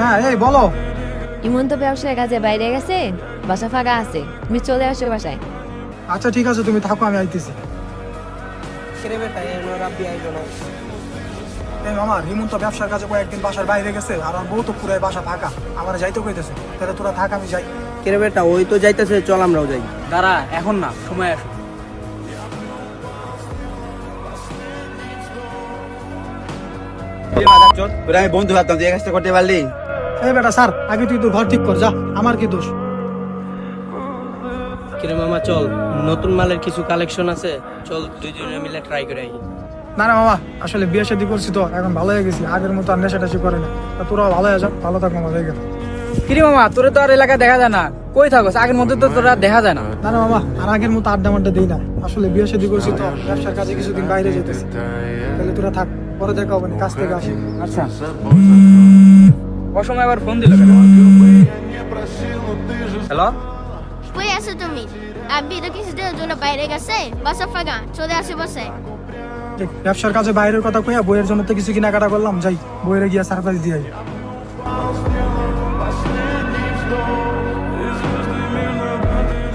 হ্যাঁ এই বলো। ইমন তো ব্যবসার কাজে বাইরে গেছে বাসা ফাঁকা আছে তুমি চলে আসো বাসায়। আচ্ছা ঠিক আছে তুমি থাকো আমি আইতেছি। এই মামা রিমন তো ব্যবসার কাজে কয়েকদিন বাসার বাইরে গেছে আর আমার বউ তো পুরাই বাসা ফাঁকা। আমার যাইতে কইতেছে তাহলে তোরা থাক আমি যাই। কিরে বেটা ওই তো যাইতেছে চল আমরাও যাই। দাঁড়া এখন না সময় আসো। আমি বন্ধু ভাবতাম তুই এই কাজটা করতে পারলি? এই বেটা স্যার আগে তুই তোর ঘর ঠিক কর যা। আমার কি দোষ? কিরে মামা চল। নতুন মালের কিছু কালেকশন আছে। চল দুইজনে মিলে ট্রাই করে আই। না না মামা আসলে বিয়ে শাদী করছি তো এখন ভালো হয়ে গেছি। আগের মতো আর নেশা টেশি করে না। তা তোরাও ভালো হয়ে যাও ভালো থাক মামা হয়ে গেল। কিরে মামা তোরে তো আর এলাকায় দেখা যায় না। কই থাকোস? আগের মধ্যে তো তোরা দেখা যায় না। না না মামা আর আগের মতো আড্ডা মাড্ডা দিই না। আসলে বিয়ে শাদী করছি তো ব্যবসার কাজে কিছুদিন বাইরে যেতেছি। তাহলে তোরা থাক পরে দেখা হবে কাজ থেকে আসি। আচ্ছা। অসময় আবার ফোন দিল কেন? হ্যালো কই আছো তুমি? আব্বি তো কিছুদিনের জন্য বাইরে গেছে। বাসা ফাঁকা চলে আসে বসে। দেখ, ব্যবসার কাজে বাইরের কথা কইয়া বইয়ের জন্য তো কিছু কেনাকাটা করলাম যাই বইয়ের গিয়া সারপ্রাইজ দিয়ে।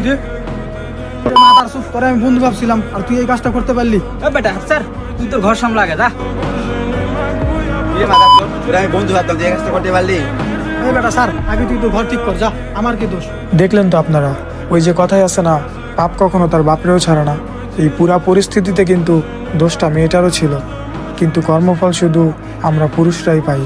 রে, মাথার আমি বন্ধু ভাবছিলাম আর তুই এই কাজটা করতে পারলি? বেটা স্যার তুই তোর ঘর সামলা যা। তোর? তোরা আমি বন্ধু ভাবতাম তুই এই কাজটা করতে পারলি? এই বেটা স্যার আগে তুই তো ঘর ঠিক কর যা। আমার কি দোষ? দেখলেন তো আপনারা ওই যে কথাই আছে না পাপ কখনো তার বাপরেও ছাড়ে না। এই পুরা পরিস্থিতিতে কিন্তু দোষটা মেয়েটারও ছিল। কিন্তু কর্মফল শুধু আমরা পুরুষরাই পাই।